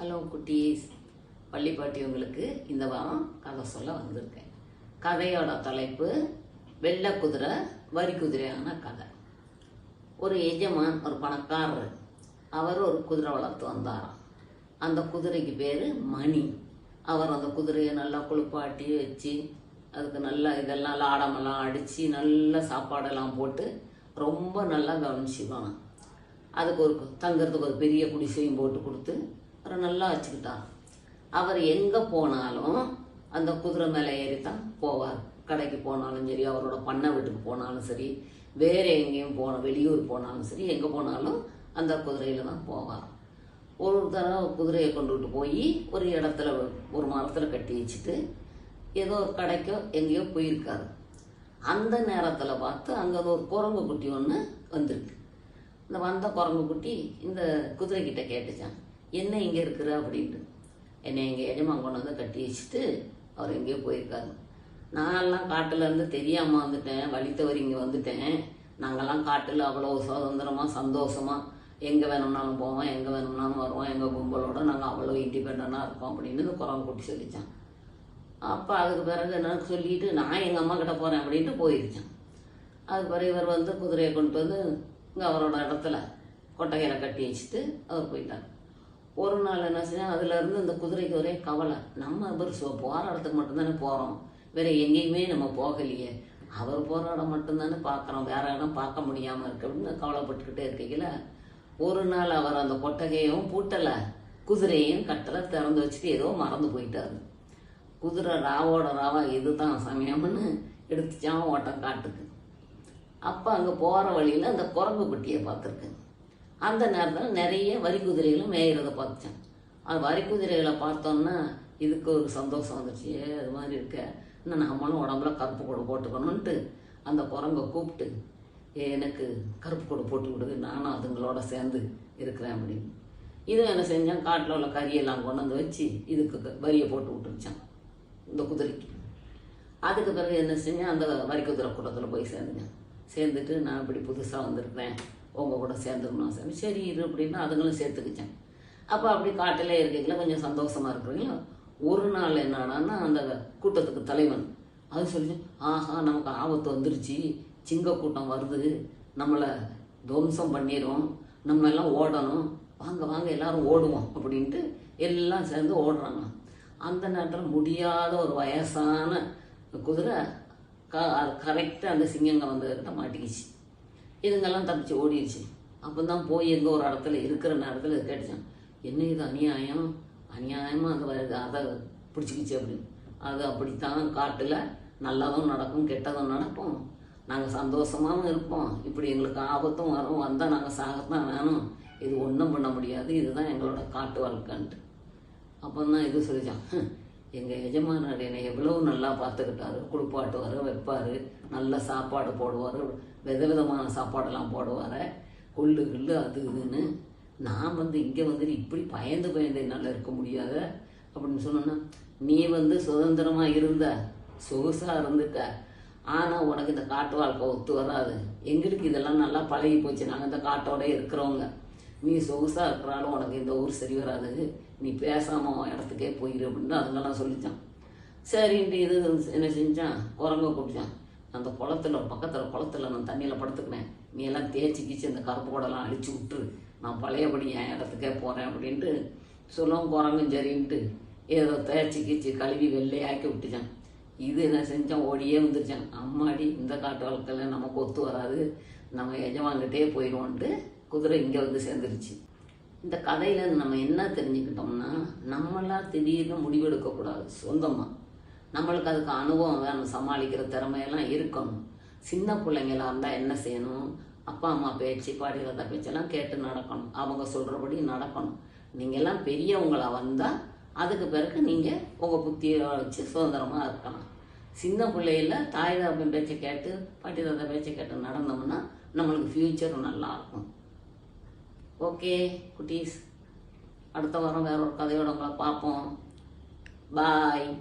Hello குட்டீஸ். பள்ளிப்பாட்டி உங்களுக்கு இந்த வாரம் கதை சொல்ல வந்திருக்கேன். கதையோட தலைப்பு வெள்ளை குதிரை வரி குதிரையான கதை. ஒரு எஜமான் ஒரு பணக்காரர் அவர் ஒரு குதிரை வளர்த்து வந்தாராம். அந்த குதிரைக்கு பேர் மணி. அவர் அந்த குதிரையை நல்லா குளிப்பாட்டி வச்சு அதுக்கு நல்லா இதெல்லாம் லாடமெல்லாம் அடித்து நல்ல சாப்பாடெல்லாம் போட்டு ரொம்ப நல்லா கவனிச்சுக்கணும் அதுக்கு ஒரு தங்குறதுக்கு ஒரு பெரிய குடிசையும் போட்டு கொடுத்து அவரை நல்லா வச்சுக்கிட்டான் அவர் எங்கே போனாலும் அந்த குதிரை மேலே ஏறி தான் போவார். கடைக்கு போனாலும் சரி அவரோட பண்ணை வீட்டுக்கு போனாலும் சரி வேறு எங்கேயும் போன வெளியூர் போனாலும் சரி எங்கே போனாலும் அந்த குதிரையில் தான் போவார். ஒரு தடவை குதிரையை கொண்டுகிட்டு போய் ஒரு இடத்துல ஒரு மரத்தில் கட்டி வச்சுட்டு ஏதோ ஒரு கடைக்கோ எங்கேயோ போயிருக்காரு. அந்த நேரத்தில் பார்த்து அங்கே ஒரு குரங்கு குட்டி ஒன்று வந்திருக்கு. இந்த வந்த குரங்கு குட்டி இந்த குதிரைக்கிட்ட கேட்டுச்சான் என்ன இங்கே இருக்கிற அப்படின்ட்டு. என்னை எங்கள் எஜமான் கொண்டு வந்து கட்டி வச்சுட்டு அவர் எங்கேயோ போயிருக்காரு. நான்லாம் காட்டிலேருந்து தெரியாமல் வந்துட்டேன். வழித்தவர் இங்கே வந்துட்டேன். நாங்கள்லாம் காட்டில் அவ்வளோ சுதந்திரமாக சந்தோஷமாக எங்கே வேணும்னாலும் போவோம் எங்கே வேணும்னாலும் வருவோம் எங்கள் கும்பலோட நாங்கள் அவ்வளோ இண்டிபெண்ட்டாக இருக்கோம் அப்படின்னு இந்த குரங்கு கூட்டி சொல்லித்தான் அப்போ அதுக்கு பிறகு என்ன சொல்லிட்டு நான் எங்கள் அம்மா கிட்ட போகிறேன் அப்படின்ட்டு போயிருச்சான். அதுக்கு பிறகு இவர் வந்து குதிரையை கொண்டு வந்து இங்கே அவரோட இடத்துல கொட்டகையில் கட்டி வச்சுட்டு அவர் போயிட்டார். ஒரு நாள் என்ன செஞ்சேன் அதுலேருந்து இந்த குதிரைக்கு ஒரே கவலை. நம்ம இவர் சோ போராடத்துக்கு மட்டும்தானே போகிறோம் வேற எங்கேயுமே நம்ம போகலையே. அவர் போராட மட்டும்தானே பார்க்குறோம். வேற இடம் பார்க்க முடியாமல் இருக்கு அப்படின்னு கவலைப்பட்டுக்கிட்டே இருக்கீங்கள? ஒரு நாள் அவர் அந்த கொட்டகையும் பூட்டலை. குதிரையும் கட்டலை திறந்து வச்சுட்டு ஏதோ மறந்து போயிட்டாரு. குதிரை ராவோட ராவா இதுதான் சமயம்னு எடுத்துச்சான் ஓட்டம் காட்டுக்கு. அப்போ அங்கே போகிற வழியில் அந்த குரங்கு குட்டியை பார்த்துருக்கு. அந்த நேரத்தில் நிறைய வரி குதிரைகளும் மேயிறதை பார்த்துச்சான். அது வரி குதிரைகளை பார்த்தோன்னா இதுக்கு ஒரு சந்தோஷம் வந்துச்சு அது மாதிரி இருக்க. இன்னும் நம்மளும் உடம்புல கருப்பு கொடை போட்டுக்கணுன்ட்டு அந்த குரங்கை கூப்பிட்டு "ஏ, எனக்கு கருப்பு கொடை போட்டு விடுது நானும் அதுங்களோட சேர்ந்து இருக்கிறேன் அப்படின்னு. இது என்ன செஞ்சேன்? காட்டில் உள்ள கறியெல்லாம் கொண்டு வந்து வச்சு இதுக்கு க- வரியை போட்டு விட்டுருச்சான். இந்த குதிரைக்கு. அதுக்கு பிறகு என்ன செஞ்சேன்? அந்த வரி குதிரை கூட்டத்தில் போய் சேர்ந்துங்க சேர்ந்துட்டு நான் இப்படி புதுசாக வந்திருக்கிறேன். உங்கள் கூட சேர்ந்துக்கணும் சரி சரி இரு அப்படின்னா அதுங்களும் சேர்த்துக்கிச்சேன் அப்போ அப்படி காட்டிலே இருக்கீங்களா? கொஞ்சம் சந்தோஷமா இருக்கிறீங்களா? ஒரு நாள் என்னடான்னா அந்த கூட்டத்துக்கு தலைவன் அது சொல்லி ஆஹா நமக்கு ஆபத்து வந்துருச்சு. சிங்க கூட்டம் வருது. நம்மளை துவம்சம் பண்ணிடும் நம்ம எல்லாம் ஓடணும். வாங்க வாங்க எல்லாரும் ஓடுவோம் அப்படின்ட்டு எல்லாம் சேர்ந்து ஓடுறாங்க. அந்த நேரத்தில் முடியாத ஒரு வயசான குதிரை க கரெக்டாக அந்த சிங்கங்க வந்து மாட்டிக்கிச்சு. இதுங்கெல்லாம் தப்பிச்சு ஓடிடுச்சு. அப்போ தான் போய் எங்கே ஒரு இடத்துல இருக்கிற நேரத்தில் இது கேட்டுச்சான் என்ன இது அநியாயம்? அநியாயமாக அந்த வருது அதை பிடிச்சிக்கிச்சு அப்படின்னு. அது அப்படித்தான் காட்டில் நல்லதும் நடக்கும் கெட்டதும் நடக்கும். நாங்கள் சந்தோஷமாகவும் இருப்போம். இப்படி எங்களுக்கு ஆபத்தும் வரும். வந்தால் நாங்கள் சாகத்தான் வேணும். இது ஒன்றும் பண்ண முடியாது. இதுதான் எங்களோட காட்டு வாழ்க்கைன்ட்டு. அப்போ தான் இது சொல்லிச்சான் எங்கள் எஜமானர் என்னை எவ்வளவு நல்லா பார்த்துக்கிட்டாரு. குளிப்பாட்டுவார் வைப்பார். நல்ல சாப்பாடு போடுவார். வித விதமான சாப்பாடெல்லாம் போடுவார். கொள்ளு கிள்ளு அது இதுன்னு. நான் வந்து இங்கே வந்துட்டு இப்படி பயந்து பயந்து என்னால் இருக்க முடியாத அப்படின்னு சொன்னோன்னா நீ வந்து சுதந்திரமாக இருந்த சொகுசாக இருந்துட்ட. ஆனால் உனக்கு இந்த காட்டு வாழ்க்கை ஒத்து வராது. எங்களுக்கு இதெல்லாம் நல்லா பழகி போச்சு. நாங்கள் இந்த காட்டோட இருக்கிறவங்க. நீ சொகுசாக இருக்கிறாலும் உனக்கு இந்த ஊர் சரி வராது. நீ பேசாம இடத்துக்கே போயிரு அப்படின்னு அதுங்கெல்லாம் சொல்லித்தான் சரின்ட்டு இது என்ன செஞ்சான்? குரங்க கூப்பிட்டான் அந்த குளத்துல பக்கத்தில் குளத்துல நான் தண்ணியில் படுத்துக்கினேன். நீ எல்லாம் தேய்ச்சி கீச்சு அந்த கருப்பு கூடலாம் அழிச்சு விட்டுரு. நான் பழையபடி என் இடத்துக்கே போகிறேன் அப்படின்ட்டு சொல்லவும் குரங்கும் சரின்ட்டு ஏதோ தேய்ச்சி கீச்சு கழுவி வெள்ளையாக்கி விட்டுச்சான். இது என்ன செஞ்சான்? ஓடியே வந்துருச்சான். அம்மாடி இந்த காட்டு வாழ்க்கையில நமக்கு ஒத்து வராது. நம்ம எஜமான்கிட்டே போயிடுவோன்ட்டு குதிரை இங்கே வந்து சேர்ந்துருச்சு. இந்த கதையில நம்ம என்ன தெரிஞ்சுக்கிட்டோம்னா நம்மளா திடீர்னு முடிவெடுக்கக்கூடாது சொந்தமாக நம்மளுக்கு அதுக்கு அனுபவம் வேணும் சமாளிக்கிற திறமையெல்லாம் இருக்கணும். சின்ன பிள்ளைங்களா இருந்தால் என்ன செய்யணும்? அப்பா அம்மா பேச்சு பாடிகிறத பேச்செல்லாம் கேட்டு நடக்கணும். அவங்க சொல்கிறபடி நடக்கணும். நீங்கள்லாம் பெரியவங்களாக பெரியவங்களா வந்தால் அதுக்கு பிறகு நீங்கள் உங்கள் புத்தியை வச்சு சுதந்திரமாக இருக்கலாம். சின்ன பிள்ளையில தாய் தாப்பன் பேச்சை கேட்டு பாட்டி தாத்தா பேச்சை கேட்டு நடந்தோம்னா நம்மளுக்கு ஃப்யூச்சர் நல்லா இருக்கும். ஓகே குட்டீஸ். அடுத்த வாரம் வேற ஒரு கதையோட உங்களை பார்ப்போம். பாய்